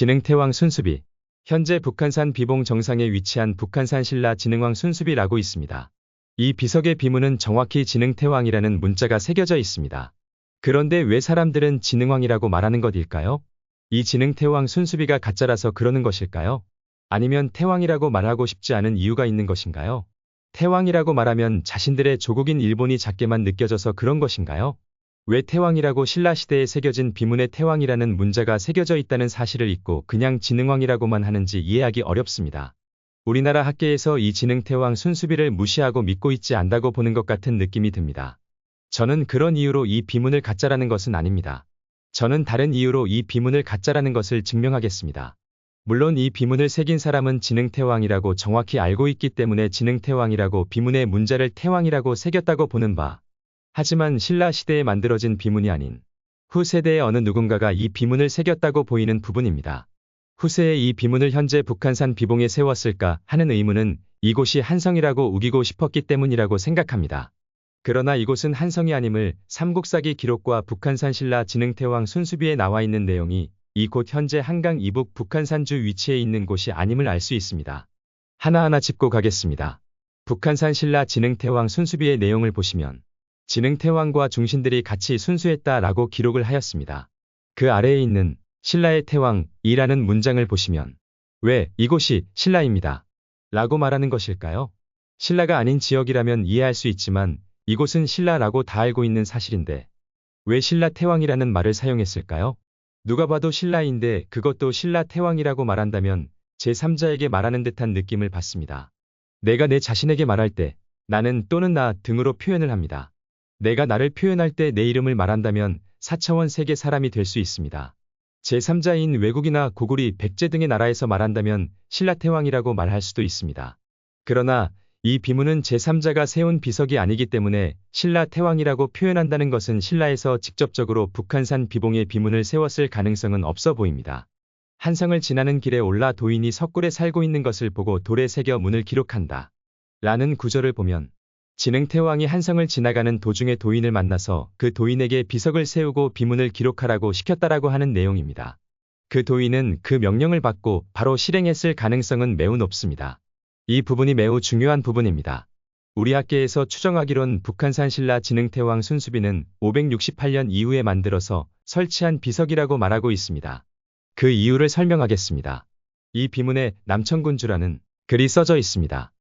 진흥태왕 순수비. 현재 북한산 비봉 정상에 위치한 북한산 신라 진흥왕 순수비라고 있습니다. 이 비석의 비문은 정확히 진흥태왕이라는 문자가 새겨져 있습니다. 그런데 왜 사람들은 진흥왕이라고 말하는 것일까요? 이 진흥태왕 순수비가 가짜라서 그러는 것일까요? 아니면 태왕이라고 말하고 싶지 않은 이유가 있는 것인가요? 태왕이라고 말하면 자신들의 조국인 일본이 작게만 느껴져서 그런 것인가요? 왜 태왕이라고 신라시대에 새겨진 비문에 태왕이라는 문자가 새겨져 있다는 사실을 잊고 그냥 진흥왕이라고만 하는지 이해하기 어렵습니다. 우리나라 학계에서 이 진흥태왕 순수비를 무시하고 믿고 있지 않다고 보는 것 같은 느낌이 듭니다. 저는 그런 이유로 이 비문을 가짜라는 것은 아닙니다. 저는 다른 이유로 이 비문을 가짜라는 것을 증명하겠습니다. 물론 이 비문을 새긴 사람은 진흥태왕이라고 정확히 알고 있기 때문에 진흥태왕이라고 비문의 문자를 태왕이라고 새겼다고 보는 바. 하지만 신라 시대에 만들어진 비문이 아닌 후세대의 어느 누군가가 이 비문을 새겼다고 보이는 부분입니다. 후세에 이 비문을 현재 북한산 비봉에 세웠을까 하는 의문은 이곳이 한성이라고 우기고 싶었기 때문이라고 생각합니다. 그러나 이곳은 한성이 아님을 삼국사기 기록과 북한산 신라 진흥태왕 순수비에 나와 있는 내용이 이곳 현재 한강 이북 북한산주 위치에 있는 곳이 아님을 알 수 있습니다. 하나하나 짚고 가겠습니다. 북한산 신라 진흥태왕 순수비의 내용을 보시면 진흥태왕과 중신들이 같이 순수했다라고 기록을 하였습니다. 그 아래에 있는 신라의 태왕이라는 문장을 보시면 왜 이곳이 신라입니다. 라고 말하는 것일까요? 신라가 아닌 지역이라면 이해할 수 있지만 이곳은 신라라고 다 알고 있는 사실인데 왜 신라 태왕이라는 말을 사용했을까요? 누가 봐도 신라인데 그것도 신라 태왕이라고 말한다면 제3자에게 말하는 듯한 느낌을 받습니다. 내가 내 자신에게 말할 때 나는 또는 나 등으로 표현을 합니다. 내가 나를 표현할 때 내 이름을 말한다면 4차원 세계 사람이 될 수 있습니다. 제3자인 외국이나 고구리, 백제 등의 나라에서 말한다면 신라태왕이라고 말할 수도 있습니다. 그러나 이 비문은 제3자가 세운 비석이 아니기 때문에 신라태왕이라고 표현한다는 것은 신라에서 직접적으로 북한산 비봉에 비문을 세웠을 가능성은 없어 보입니다. 한성을 지나는 길에 올라 도인이 석굴에 살고 있는 것을 보고 돌에 새겨 문을 기록한다. 라는 구절을 보면 진흥태왕이 한성을 지나가는 도중에 도인을 만나서 그 도인에게 비석을 세우고 비문을 기록하라고 시켰다라고 하는 내용입니다. 그 도인은 그 명령을 받고 바로 실행했을 가능성은 매우 높습니다. 이 부분이 매우 중요한 부분입니다. 우리 학계에서 추정하기론 북한산 신라 진흥태왕 순수비는 568년 이후에 만들어서 설치한 비석이라고 말하고 있습니다. 그 이유를 설명하겠습니다. 이 비문에 남천군주라는 글이 써져 있습니다.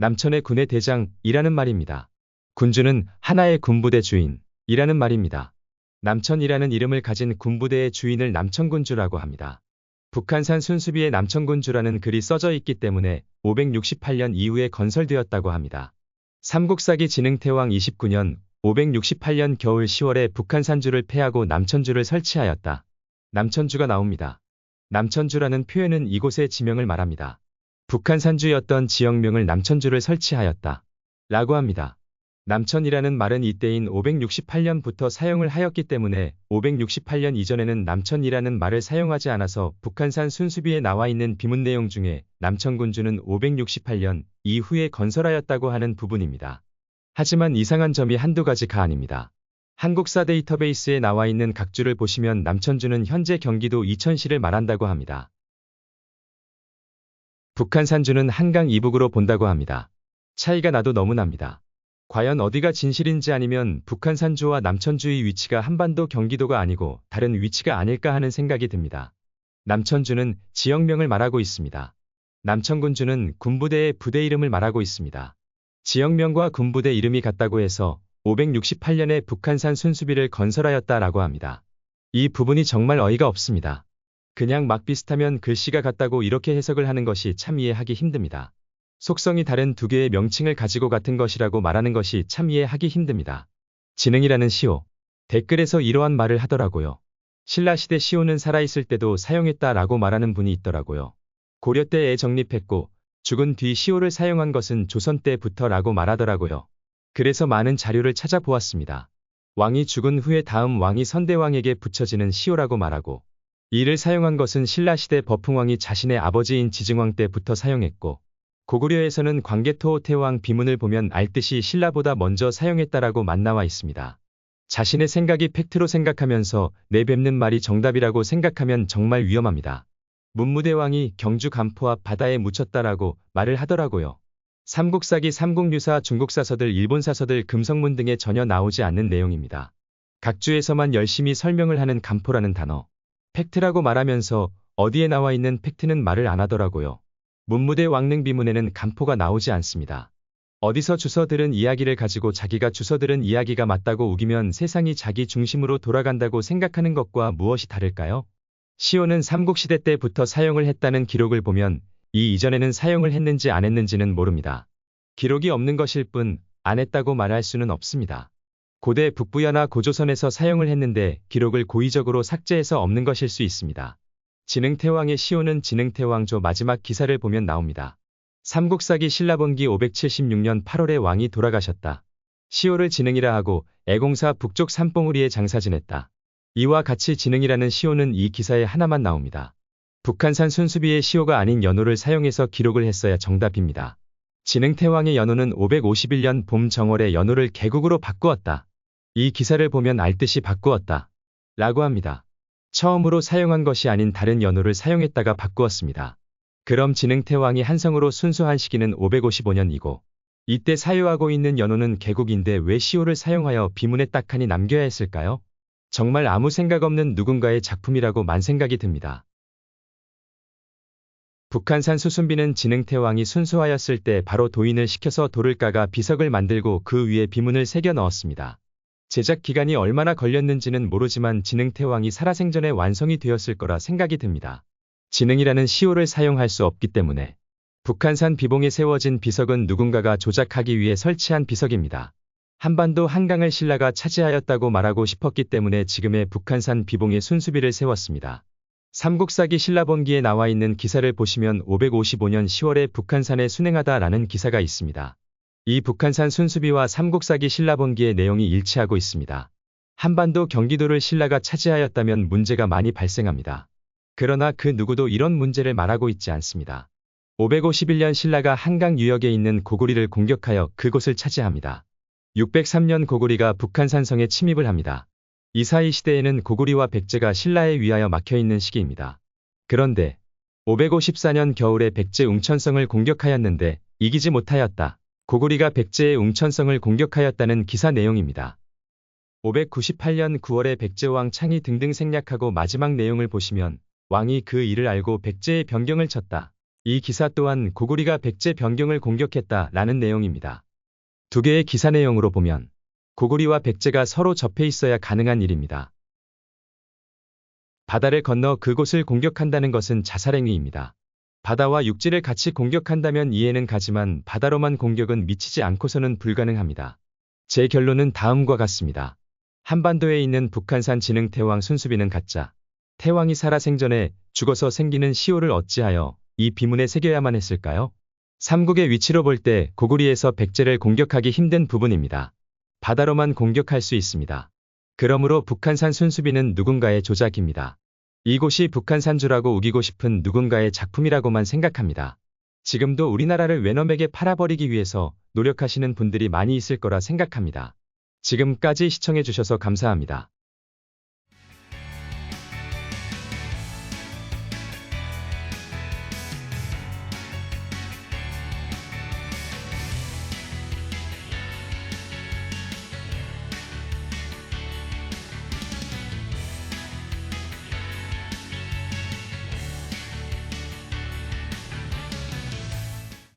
남천의 군의 대장이라는 말입니다. 군주는 하나의 군부대 주인이라는 말입니다. 남천이라는 이름을 가진 군부대의 주인을 남천군주라고 합니다. 북한산 순수비에 남천군주라는 글이 써져 있기 때문에 568년 이후에 건설되었다고 합니다. 삼국사기 진흥태왕 29년 568년 겨울 10월에 북한산주를 패하고 남천주를 설치하였다. 남천주가 나옵니다. 남천주라는 표현은 이곳의 지명을 말합니다. 북한 산주였던 지역명을 남천주를 설치하였다. 라고 합니다. 남천이라는 말은 이때인 568년부터 사용을 하였기 때문에 568년 이전에는 남천이라는 말을 사용하지 않아서 북한산 순수비에 나와 있는 비문 내용 중에 남천군주는 568년 이후에 건설하였다고 하는 부분입니다. 하지만 이상한 점이 한두 가지가 아닙니다. 한국사 데이터베이스에 나와 있는 각주를 보시면 남천주는 현재 경기도 이천시를 말한다고 합니다. 북한 산주는 한강 이북으로 본다고 합니다. 차이가 나도 너무 납니다. 과연 어디가 진실인지 아니면 북한 산주와 남천주의 위치가 한반도 경기도가 아니고 다른 위치가 아닐까 하는 생각이 듭니다. 남천주는 지역명을 말하고 있습니다. 남천군주는 군부대의 부대 이름을 말하고 있습니다. 지역명과 군부대 이름이 같다고 해서 568년에 북한산 순수비를 건설하였다라고 합니다. 이 부분이 정말 어이가 없습니다. 그냥 막 비슷하면 글씨가 같다고 이렇게 해석을 하는 것이 참 이해하기 힘듭니다. 속성이 다른 두 개의 명칭을 가지고 같은 것이라고 말하는 것이 참 이해하기 힘듭니다. 지능이라는 시호. 댓글에서 이러한 말을 하더라고요. 신라시대 시호는 살아있을 때도 사용했다 라고 말하는 분이 있더라고요. 고려 때에 정립했고 죽은 뒤 시호를 사용한 것은 조선 때부터 라고 말하더라고요. 그래서 많은 자료를 찾아보았습니다. 왕이 죽은 후에 다음 왕이 선대왕에게 붙여지는 시호라고 말하고 이를 사용한 것은 신라시대 버풍왕이 자신의 아버지인 지증왕 때부터 사용했고 고구려에서는 광개토호태왕 비문을 보면 알듯이 신라보다 먼저 사용했다라고 만나와 있습니다. 자신의 생각이 팩트로 생각하면서 내뱉는 말이 정답이라고 생각하면 정말 위험합니다. 문무대왕이 경주 간포 앞 바다에 묻혔다라고 말을 하더라고요. 삼국사기 삼국유사 중국사서들 일본사서들 금성문 등에 전혀 나오지 않는 내용입니다. 각주에서만 열심히 설명을 하는 간포라는 단어. 팩트라고 말하면서 어디에 나와 있는 팩트는 말을 안 하더라고요. 문무대 왕릉 비문에는 간포가 나오지 않습니다. 어디서 주서 들은 이야기를 가지고 자기가 주서 들은 이야기가 맞다고 우기면 세상이 자기 중심으로 돌아간다고 생각하는 것과 무엇이 다를까요? 시온은 삼국시대 때부터 사용을 했다는 기록을 보면 이 이전에는 사용을 했는지 안 했는지는 모릅니다. 기록이 없는 것일 뿐 안 했다고 말할 수는 없습니다. 고대 북부연화 고조선에서 사용을 했는데 기록을 고의적으로 삭제해서 없는 것일 수 있습니다. 진흥태왕의 시온은 진흥태왕조 마지막 기사를 보면 나옵니다. 삼국사기 신라본기 576년 8월에 왕이 돌아가셨다. 시오를 진흥이라 하고 애공사 북쪽 삼봉우리에 장사 지냈다. 이와 같이 진흥이라는 시오는 이 기사에 하나만 나옵니다. 북한산 순수비의 시오가 아닌 연호를 사용해서 기록을 했어야 정답입니다. 진흥태왕의 연호는 551년 봄 정월에 연호를 개국으로 바꾸었다. 이 기사를 보면 알듯이 바꾸었다. 라고 합니다. 처음으로 사용한 것이 아닌 다른 연호를 사용했다가 바꾸었습니다. 그럼 진흥태왕이 한성으로 순수한 시기는 555년이고 이때 사유하고 있는 연호는 개국인데 왜 시오를 사용하여 비문에 딱하니 남겨야 했을까요? 정말 아무 생각 없는 누군가의 작품이라고 만 생각이 듭니다. 북한산 수순비는 진흥태왕이 순수하였을 때 바로 도인을 시켜서 돌을 까가 비석을 만들고 그 위에 비문을 새겨 넣었습니다. 제작 기간이 얼마나 걸렸는지는 모르지만 진흥태왕이 살아생전에 완성이 되었을 거라 생각이 듭니다. 진흥이라는 시호를 사용할 수 없기 때문에 북한산 비봉에 세워진 비석은 누군가가 조작하기 위해 설치한 비석입니다. 한반도 한강을 신라가 차지하였다고 말하고 싶었기 때문에 지금의 북한산 비봉에 순수비를 세웠습니다. 삼국사기 신라본기에 나와 있는 기사를 보시면 555년 10월에 북한산에 순행하다라는 기사가 있습니다. 이 북한산 순수비와 삼국사기 신라본기의 내용이 일치하고 있습니다. 한반도 경기도를 신라가 차지하였다면 문제가 많이 발생합니다. 그러나 그 누구도 이런 문제를 말하고 있지 않습니다. 551년 신라가 한강 유역에 있는 고구리를 공격하여 그곳을 차지합니다. 603년 고구리가 북한산성에 침입을 합니다. 이 사이 시대에는 고구리와 백제가 신라에 위하여 막혀있는 시기입니다. 그런데 554년 겨울에 백제 웅천성을 공격하였는데 이기지 못하였다. 고구리가 백제의 웅천성을 공격하였다는 기사 내용입니다. 598년 9월에 백제왕 창이 등등 생략하고 마지막 내용을 보시면 왕이 그 일을 알고 백제의 변경을 쳤다. 이 기사 또한 고구리가 백제 변경을 공격했다 라는 내용입니다. 두 개의 기사 내용으로 보면 고구리와 백제가 서로 접해 있어야 가능한 일입니다. 바다를 건너 그곳을 공격한다는 것은 자살행위입니다. 바다와 육지를 같이 공격한다면 이해는 가지만 바다로만 공격은 미치지 않고서는 불가능합니다. 제 결론은 다음과 같습니다. 한반도에 있는 북한산 진흥태왕 순수비는 가짜. 태왕이 살아 생전에 죽어서 생기는 시호를 어찌하여 이 비문에 새겨야만 했을까요? 삼국의 위치로 볼 때 고구리에서 백제를 공격하기 힘든 부분입니다. 바다로만 공격할 수 있습니다. 그러므로 북한산 순수비는 누군가의 조작입니다. 이곳이 북한 산주라고 우기고 싶은 누군가의 작품이라고만 생각합니다. 지금도 우리나라를 외놈에게 팔아버리기 위해서 노력하시는 분들이 많이 있을 거라 생각합니다. 지금까지 시청해주셔서 감사합니다.